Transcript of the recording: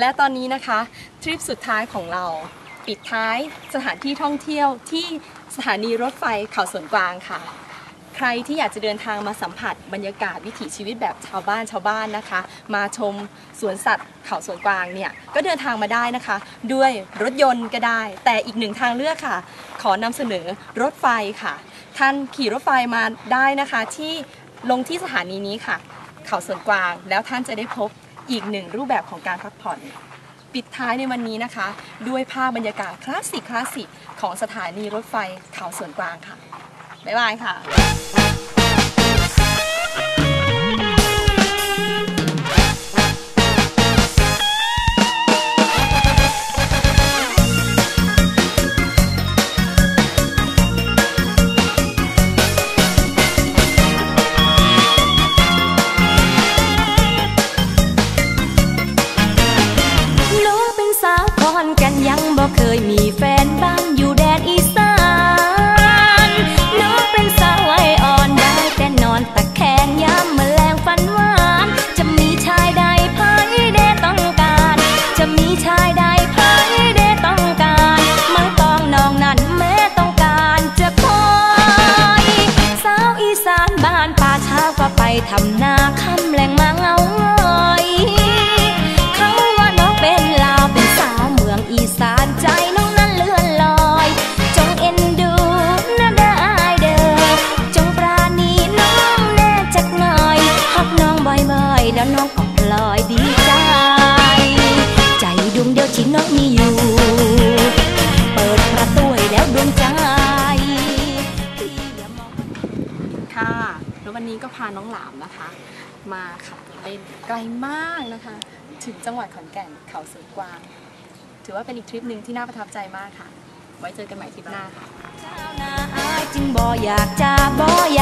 และตอนนี้นะคะทริปสุดท้ายของเราปิดท้ายสถานที่ท่องเที่ยวที่สถานีรถไฟเขาสวนกวางค่ะ ใครที่อยากจะเดินทางมาสัมผัสบรรยากาศวิถีชีวิตแบบชาวบ้านชาวบ้านนะคะ มาชมสวนสัตว์เขาสวนกวางเนี่ยก็เดินทางมาได้นะคะ ด้วยรถยนต์ก็ได้ แต่อีกหนึ่งทางเลือกค่ะ ขอนำเสนอรถไฟค่ะ ท่านขี่รถไฟมาได้นะคะที่ลงที่สถานีนี้ค่ะ เขาสวนกวางแล้วท่านจะได้พบ อีกหนึ่งรูปแบบของการพักผ่อน ปิดท้ายในวันนี้นะคะ ด้วยภาพบรรยากาศคลาสสิกคลาสสิกของสถานีรถไฟเขาสวนกลางค่ะ บ๊ายบายค่ะ บ่เคยมีแฟนบ้านอยู่แดนอีสานน้องเป็นสาวไวยอ่อนได้แต่นอนตะแคงยามแมลงฝันหวาน จะมีชายใดไพ่เดต้องการ จะมีชายใดไพ่เดต้องการไม่ต้องน้องนั้นแม้ต้องการจะคอยสาวอีสานบ้านป่าช้าก็ไปทำนาคำแหลง ลอยดีใจ ใจดวงเดียวที่น้องมีอยู่ เปิดประตูแล้วดวงใจพี่อย่ามองค่ะแล้ววันนี้ก็พาน้องหลามนะคะ มาขับเล่นไกลมากนะคะ ถึงจังหวัดขอนแก่นเขาสวนกวาง ถือว่าเป็นอีกทริปหนึ่งที่น่าประทับใจมากค่ะ ไว้เจอกันใหม่ทริปหน้าค่ะจ้านาอายจึงบ่อยากจะบ่อย